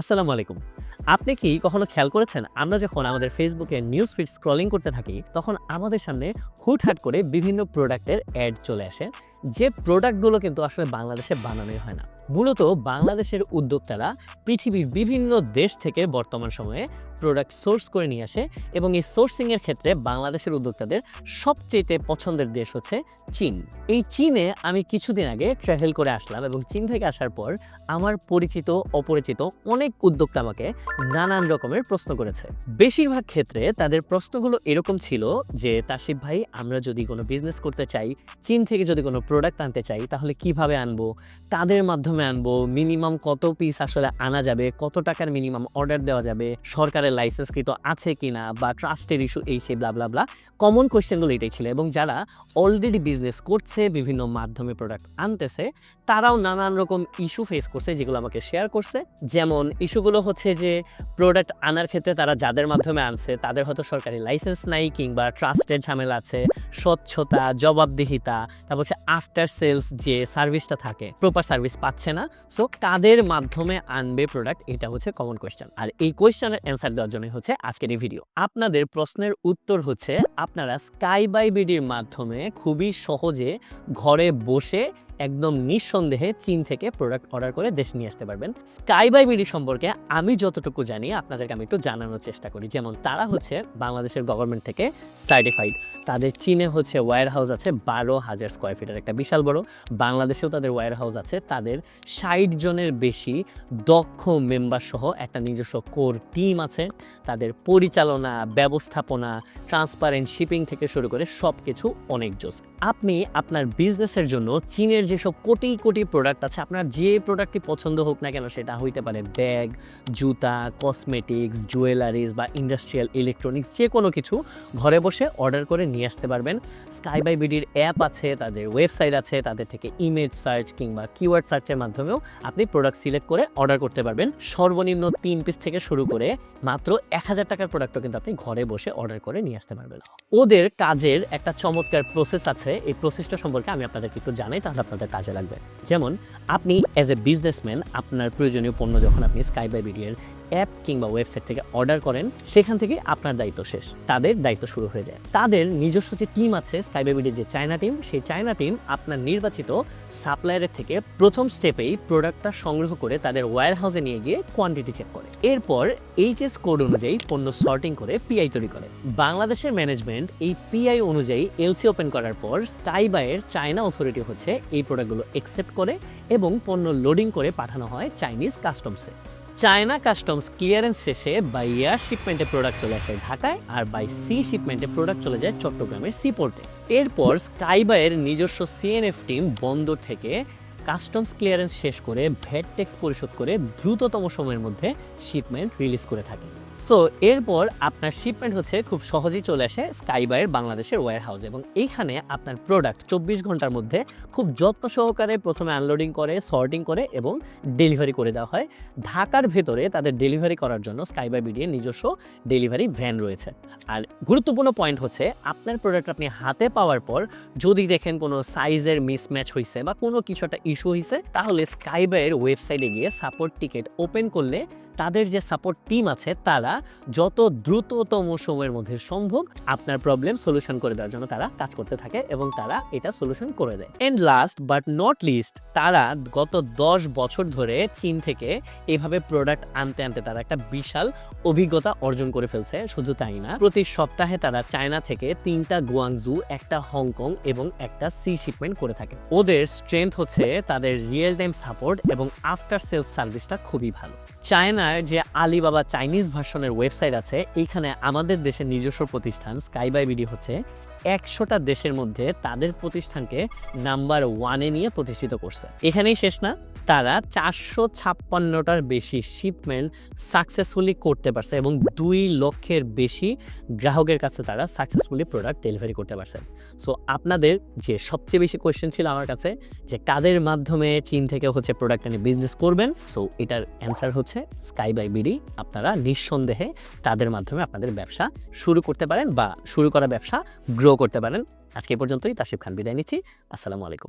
আসসালামু আলাইকুম। আপনি কি কখনো খেয়াল করেছেন আমরা যখন আমাদের ফেসবুকে নিউজ ফিড স্ক্রলিং করতে থাকি, তখন আমাদের সামনে হুটহাট করে বিভিন্ন প্রোডাক্টের অ্যাড চলে আসে, যে প্রোডাক্টগুলো কিন্তু আসলে বাংলাদেশে বানানোই হয় না। মূলত বাংলাদেশের উদ্যোক্তারা পৃথিবীর বিভিন্ন দেশ থেকে বর্তমান সময়ে প্রোডাক্ট সোর্স করে নিয়ে আসে এবং এই সোর্সিংয়ের ক্ষেত্রে বাংলাদেশের উদ্যোক্তাদের সবচেয়ে পছন্দের দেশ হচ্ছে চীন। এই চীনে আমি কিছুদিন আগে ট্রাভেল করে আসলাম এবং চীন থেকে আসার পর আমার পরিচিত, অপরিচিত অনেক উদ্যোক্তা আমাকে নানান রকমের প্রশ্ন করেছে। বেশিরভাগ ক্ষেত্রে তাদের প্রশ্নগুলো এরকম ছিল যে, তাসিফ ভাই, আমরা যদি কোনো বিজনেস করতে চাই, চীন থেকে যদি কোনো প্রোডাক্ট আনতে চাই, তাহলে কীভাবে আনব? তাদের মাধ্যমে আনব? মিনিমাম কত পিস আসলে আনা যাবে? কত টাকার মিনিমাম অর্ডার দেওয়া যাবে? সরকারের লাইসেন্সকৃত আছে কিনা বা ট্রাস্টের ইস্যু এই সে ব্লা ব্লা কমন কোয়েশ্চেনগুলো এটাই ছিল এবং যারা অলরেডি বিজনেস করছে, বিভিন্ন মাধ্যমে প্রোডাক্ট আনতেছে, তারাও নানান রকম ইস্যু ফেস করছে, যেগুলো আমাকে শেয়ার করছে। যেমন ইস্যুগুলো হচ্ছে যে প্রোডাক্ট আনার ক্ষেত্রে তারা যাদের মাধ্যমে আনছে, তাদের হয়তো সরকারি লাইসেন্স নাই কিংবা ট্রাস্টের ঝামেলা আছে, স্বচ্ছতা, জবাবদিহিতা, তারপর হচ্ছে আফটার সেলস যে সার্ভিসটা থাকে প্রপার সার্ভিস পাচ্ছে না। সো কাদের মাধ্যমে আনবে প্রোডাক্ট এটা হচ্ছে কমন কোয়েশ্চেন আর এই কোয়েশ্চেনের অ্যান্সার দেওয়ার জন্য হচ্ছে আজকের এই ভিডিও আপনাদের প্রশ্নের উত্তর হচ্ছে, আপনারা স্কাই বাই বিডির মাধ্যমে খুবই সহজে ঘরে বসে একদম নিঃসন্দেহে চীন থেকে প্রোডাক্ট অর্ডার করে দেশে নিয়ে আসতে পারবেন। স্কাই বাই বিডি সম্পর্কে আমি যতটুকু জানি, আপনাদেরকে আমি একটু জানানোর চেষ্টা করি। যেমন তারা হচ্ছে বাংলাদেশের গভর্নমেন্ট থেকে সার্টিফাইড তাদের চীনে হচ্ছে ওয়্যার হাউস আছে বারো হাজার স্কোয়ার ফিটের একটা বিশাল বড়। বাংলাদেশেও তাদের ওয়্যার হাউস আছে। তাদের ষাট জনের বেশি দক্ষ মেম্বার সহ একটা নিজস্ব কোর টিম আছে। তাদের পরিচালনা, ব্যবস্থাপনা ট্রান্সপারেন্ট শিপিং থেকে শুরু করে সব কিছু অনেক জোস। আপনি আপনার বিজনেসের জন্য চীনের যেসব কোটি কোটি প্রোডাক্ট আছে, আপনার যে প্রোডাক্টটি পছন্দ হোক না কেন সেটা হইতে পারে ব্যাগ, জুতা কসমেটিক্স জুয়েলারিজ বা ইন্ডাস্ট্রিয়াল ইলেকট্রনিক্স যে কোনো কিছু ঘরে বসে অর্ডার করে নিয়ে আসতে পারবেন। স্কাই বাই বিডির অ্যাপ আছে, তাদের ওয়েবসাইট আছে, তাদের থেকে ইমেজ সার্চ কিংবা কিওয়ার্ড সার্চের মাধ্যমেও আপনি প্রোডাক্ট সিলেক্ট করে অর্ডার করতে পারবেন। সর্বনিম্ন তিন পিস থেকে শুরু করে মাত্র এক হাজার টাকার প্রোডাক্টও কিন্তু আপনি ঘরে বসে অর্ডার করে নিয়ে আসতে পারবেন। ওদের কাজের একটা চমৎকার প্রসেস আছে। এই প্রসেসটা সম্পর্কে আমি আপনাদেরকে একটু জানাই, তাহলে আপনাদের কাজে লাগবে। যেমন, আপনি অ্যাজ এ বিজনেসম্যান আপনার প্রয়োজনীয় পণ্য যখন আপনি স্কাই বাই বিডিএর অ্যাপ কিংবা ওয়েবসাইট থেকে অর্ডার করেন, সেখান থেকে আপনার দায়িত্ব শেষ। তাদের দায়িত্ব শুরু হয়ে যায়। তাদের নিজস্ব যে টিম আছে স্কাই বাই বিডির যে চায়না টিম, সেই চায়না টিম আপনার নির্বাচিত সাপ্লায়ারের থেকে প্রথম স্টেপেই প্রোডাক্টটা সংগ্রহ করে তাদের ওয়্যার হাউসে নিয়ে গিয়ে কোয়ান্টিটি চেক করে। এরপর এইচএস কোড অনুযায়ী পণ্য সর্টিং করে পিআই তৈরি করে। বাংলাদেশের ম্যানেজমেন্ট এই পিআই অনুযায়ী এলসি ওপেন করার পর স্কাইবাইয়ের চায়না অথরিটি হচ্ছে এই প্রোডাক্টগুলো একসেপ্ট করে এবং পণ্য লোডিং করে পাঠানো হয় চাইনিজ কাস্টমসে চায়না কাস্টমস ক্লিয়ারেন্স শেষে বাই এয়ার শিপমেন্টে প্রোডাক্ট চলে আসে ঢাকায় আর বাই সি শিপমেন্টে প্রোডাক্ট চলে যায় চট্টগ্রামের সিপোর্টে এরপর স্কাইবাইয়ের নিজস্ব সিএনএফ টিম বন্দর থেকে কাস্টমস ক্লিয়ারেন্স শেষ করে ভ্যাট ট্যাক্স পরিশোধ করে দ্রুততম সময়ের মধ্যে শিপমেন্ট রিলিজ করে থাকে। সো এরপর আপনার শিপমেন্ট হচ্ছে খুব সহজেই চলে আসে স্কাইবাইয়ের বাংলাদেশের ওয়্যার হাউস এবং এইখানে আপনার প্রোডাক্ট চব্বিশ ঘণ্টার মধ্যে খুব যত্ন সহকারে প্রথমে আনলোডিং করে সর্টিং করে এবং ডেলিভারি করে দেওয়া হয়। ঢাকার ভেতরে তাদের ডেলিভারি করার জন্য স্কাইবাই বিডির নিজস্ব ডেলিভারি ভ্যান রয়েছে। আর গুরুত্বপূর্ণ পয়েন্ট হচ্ছে আপনার প্রোডাক্ট আপনি হাতে পাওয়ার পর যদি দেখেন কোনো সাইজের মিসম্যাচ হয়েছে বা কোনো কিছু একটা ইস্যু হয়েছে তাহলে স্কাইবাইয়ের ওয়েবসাইটে গিয়ে সাপোর্ট টিকিট ওপেন করলে তাদের যে সাপোর্ট টিম আছে, তারা যত দ্রুততম সময়ের মধ্যে সম্ভব আপনার প্রবলেম সলিউশন করে দেওয়ার জন্য তারা কাজ করতে থাকে এবং তারা এটা সলিউশন করে দেয়। And last but not least তারা গত দশ বছর ধরে চীন থেকে এভাবে প্রোডাক্ট আনতে আনতে তারা একটা বিশাল অভিজ্ঞতা অর্জন করে ফেলছে, শুধু তাই না, প্রতি সপ্তাহে তারা চায়না থেকে তিনটা গুয়াংজু, একটা হংকং এবং একটা সি শিপমেন্ট করে থাকে। ওদের স্ট্রেংথ হচ্ছে তাদের রিয়েল টাইম সাপোর্ট এবং আফটার সেলস সার্ভিসটা খুবই ভালো। চায়নার যে আলিবাবা চাইনিজ ভার্সনের ওয়েবসাইট আছে, এইখানে আমাদের দেশের নিজস্ব প্রতিষ্ঠান স্কাই বাই বিডি হচ্ছে, একশোটা দেশের মধ্যে তাদের প্রতিষ্ঠানকে নাম্বার ওয়ানে নিয়ে প্রতিষ্ঠিত করছে। এখানেই শেষ না। তারা চারশো ছাপ্পান্নটার বেশি শিপমেন্ট সাকসেসফুলি করতে পারছে এবং দুই লক্ষের বেশি গ্রাহকের কাছে তারা সাকসেসফুলি প্রোডাক্ট ডেলিভারি করতে পারছে। সো আপনাদের যে সবচেয়ে বেশি কোয়েশ্চেন ছিল আমার কাছে, যে কাদের মাধ্যমে চীন থেকে হচ্ছে প্রোডাক্ট নিয়ে বিজনেস করবেন? সো এটার অ্যান্সার হচ্ছে স্কাই বাই বিডি আপনারা নিঃসন্দেহে তাদের মাধ্যমে আপনাদের ব্যবসা শুরু করতে পারেন বা শুরু করা ব্যবসা গ্রো করতে পারেন। আজকে পর্যন্তই, তাসিফ খান বিদায় নিচ্ছি। আসসালামু আলাইকুম।